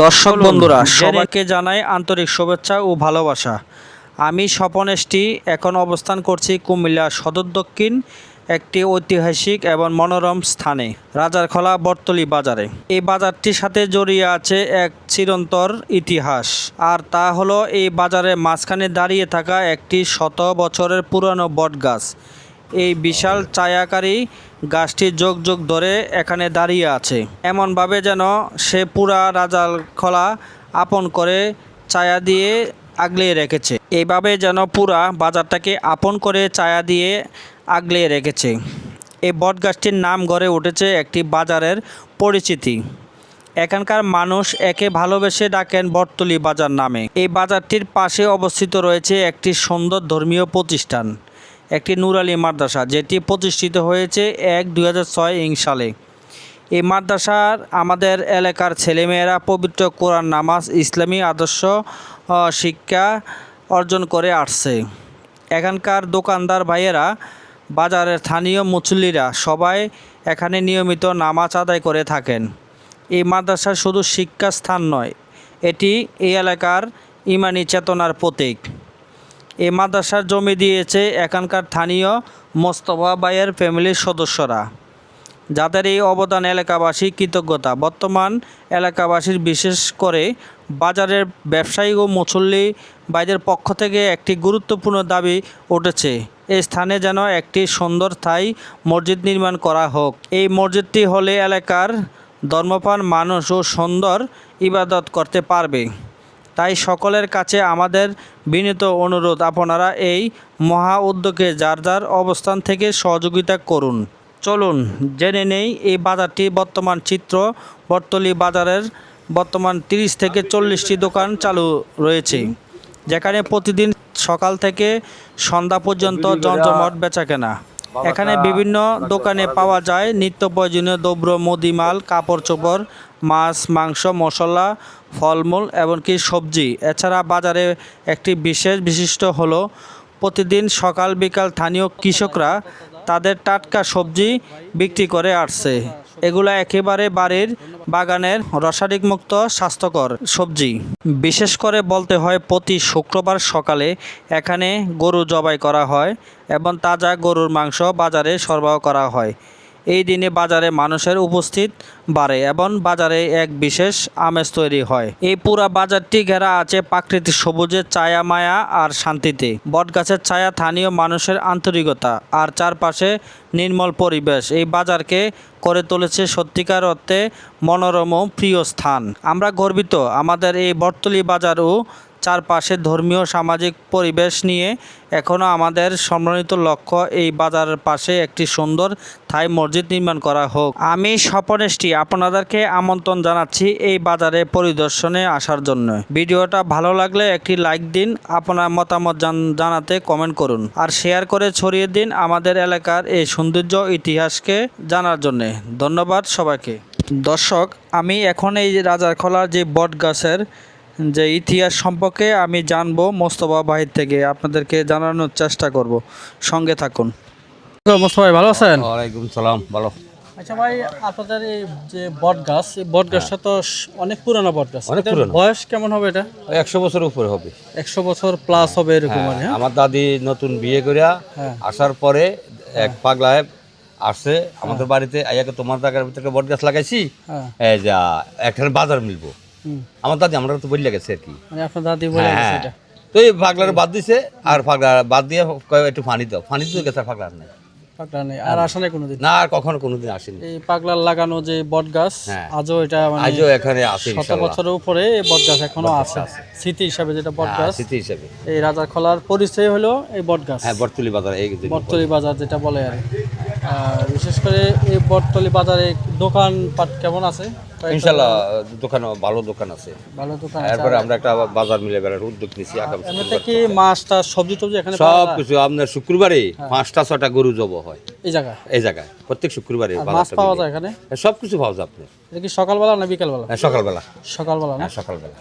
দর্শক বন্ধুরা সবাইকে জানাই আন্তরিক শুভেচ্ছা ও ভালোবাসা। আমি স্বপন এসটি এখন অবস্থান করছি কুমিল্লা সদর দক্ষিণ একটি ঐতিহাসিক এবং মনোরম স্থানে রাজারখোলা বটতলি বাজারে। এই বাজারটির সাথে জড়িয়ে আছে এক চিরন্তর ইতিহাস আর তা হলো এই বাজারের মাঝখানে দাঁড়িয়ে থাকা একটি শত বছরের পুরানো বটগাছ। এই বিশাল ছায়াকারী গাছটি যোগ যোগ ধরে এখানে দাঁড়িয়ে আছে। এমনভাবে যেন সে পুরা রাজার খোলা আপন করে ছায়া দিয়ে আগলিয়ে রেখেছে। এইভাবে যেন পুরা বাজারটাকে আপন করে ছায়া দিয়ে আগলিয়ে রেখেছে। এই বটগাছটির নাম গড়ে উঠেছে একটি বাজারের পরিচিতি। এখানকার মানুষ একে ভালোবেসে ডাকেন বটতলি বাজার নামে। এই বাজারটির পাশে অবস্থিত রয়েছে একটি সুন্দর ধর্মীয় প্রতিষ্ঠান। একটি নুরালি মাদ্রাসা, যেটি প্রতিষ্ঠিত হয়েছে এক দুই সালে। এই মাদ্রাসার আমাদের এলাকার ছেলেমেয়েরা পবিত্র কোরআন নামাজ, ইসলামী আদর্শ শিক্ষা অর্জন করে আসছে। এখানকার দোকানদার ভাইয়েরা, বাজারের স্থানীয় মুসল্লিরা সবাই এখানে নিয়মিত নামাজ আদায় করে থাকেন। এই মাদ্রাসা শুধু শিক্ষা স্থান নয়, এটি এই এলাকার ইমানি চেতনার প্রতীক। এই মাদ্রাসার জমি দিয়েছে এখানকার স্থানীয় মোস্তফা বাইয়ের ফ্যামিলির সদস্যরা। যাদের এই অবদান এলাকাবাসী কৃতজ্ঞতা। বর্তমান এলাকাবাসীর বিশেষ করে বাজারের ব্যবসায়ী ও মুসল্লি বাইদের পক্ষ থেকে একটি গুরুত্বপূর্ণ দাবি উঠেছে। এই স্থানে যেন একটি সুন্দর স্থায়ী মসজিদ নির্মাণ করা হোক। এই মসজিদটি হলে এলাকার ধর্মপান মানুষ ও সুন্দর ইবাদত করতে পারবে। তাই সকলের কাছে আমাদের বিনীত অনুরোধ আপনারা এই মহা উদ্যোগে যার যার অবস্থান থেকে সহযোগিতা করুন। চলুন জেনে নেই এই বাজারটি বর্তমান চিত্র। বটতলি বাজারের বর্তমান তিরিশ থেকে চল্লিশটি দোকান চালু রয়েছে যেখানে প্রতিদিন সকাল থেকে সন্ধ্যা পর্যন্ত জমজমট বেচাকেনা। এখানে বিভিন্ন দোকানে পাওয়া যায় নিত্য প্রয়োজনীয় দ্রব্য মুদিমাল কাপড় চোপড় মাছ মাংস মশলা ফলমূল এমনকি সবজি। এছাড়া বাজারে একটি বিশেষ বিশিষ্ট হলো প্রতিদিন সকাল বিকাল স্থানীয় কৃষকরা তাদের টাটকা সবজি বিক্রি করে আসছে। এগুলা একেবারে বাড়ির বাগানের রাসায়নিক মুক্ত স্বাস্থ্যকর সবজি। বিশেষ করে বলতে হয় প্রতি শুক্রবার সকালে এখানে গরু জবাই করা হয় এবং তাজা গরুর মাংস বাজারে সরবরাহ করা হয়। এই দিনে বাজারে মানুষের উপস্থিত বাড়ে এবং বাজারে এক বিশেষ আমেজ তৈরি হয়। এই পুরা বাজারটি ঘেরা আছে প্রাকৃতিক সবুজের ছায়া, মায়া আর শান্তিতে। বটগাছের ছায়া, স্থানীয় মানুষের আন্তরিকতা আর চারপাশে নির্মল পরিবেশ। এই বাজারকে করে তুলেছে সত্যিকার অর্থে মনোরম প্রিয় স্থান। আমরা গর্বিত। আমাদের এই বটতলি বাজার ও চারপাশে ধর্মীয় সামাজিক পরিবেশ নিয়ে এখনও আমাদের সম্মানিত লক্ষ্য এই বাজারের পাশে একটি সুন্দর থাই মসজিদ নির্মাণ করা হোক। আমি স্বপনেশটি আপনাদেরকে আমন্ত্রণ জানাচ্ছি এই বাজারে পরিদর্শনে আসার জন্য। ভিডিওটা ভালো লাগলে একটি লাইক দিন, আপনার মতামত জানাতে কমেন্ট করুন। আর শেয়ার করে ছড়িয়ে দিন আমাদের এলাকার এই সৌন্দর্য ইতিহাসকে জানার জন্যে। ধন্যবাদ সবাইকে। দর্শক আমি এখন এই রাজারখোলার যে বট গাছের যে ইতিহাস সম্পর্কে আমি জানব মোস্তফা বাহির থেকে। আপনাদেরকে জানানোর চেষ্টা করব। সঙ্গে থাকুন। মোস্তফা ভাই ভালো আছেন? ওয়ালাইকুম সালাম ভালো। আচ্ছা ভাই আপনাদের এই যে বট গাছ এই বট গাছটা তো অনেক পুরানো বট গাছ অনেক বয়স কেমন হবে এটা? ওই একশো বছর উপরে হবে। একশো বছর প্লাস হবে এরকম আর হ্যাঁ? আমার দাদি নতুন বিয়ে করিয়া হ্যাঁ। আসার পরে এক পাগলায় আসছে আমাদের বাড়িতে আয়াকে তোমার টাকার ভিতরে বট গাছ লাগাইছি। হ্যাঁ। এই যা একটা বাজার মিলবো। আমার দাদি আমরা তো বলি গেছে আর কি। মানে আপনার দাদি হ্যাঁ গেছে হ্যাঁ। এটা? তো এই পাগলার বাদ দিছে আর পাগলা বাদ দিয়ে একটু পানি দাও। পানি দিতে গেছে আর পাগলার নাই। পাগলা নেই আর আসা নাই কোনোদিন। না আর কখনো কোনোদিন আসেনি। এই পাগলার লাগানো যে বট গাছ হ্যাঁ। আজও এটা মানে আজও এখানে আছে শত বছরের উপরে এই বট গাছ এখনও আছে। স্মৃতি হিসাবে যেটা বট হ্যাঁ, গাছ স্মৃতি হিসাবে। এই রাজার খোলার পরিচয় হলো এই বট গাছ হ্যাঁ বটতলি বাজার এই বটতলি বাজার যেটা বলে আর বিশেষ করে এই বটতলি বাজারে দোকান পাট কেমন আছে? কয়েকটা ইনশাল্লাহ দোকান ভালো দোকান আছে। ভালো দোকান আছে। এরপরে আমরা একটা বাজার মিলে বেড়ার উদ্যোগ নিছি এমনিতে কি মাছটা সবজি টবজি এখানে সব কিছু আপনার শুক্রবারে পাঁচটা ছটা গরু জব হয়। এই জায়গায়? এই জায়গায় প্রত্যেক শুক্রবারে মাছ পাওয়া যায় এখানে? সব কিছু পাওয়া যায় আপনার। এটা কি সকালবেলা না বিকালবেলা? হ্যাঁ, সকালবেলা। সকালবেলা না? হ্যাঁ সকালবেলা।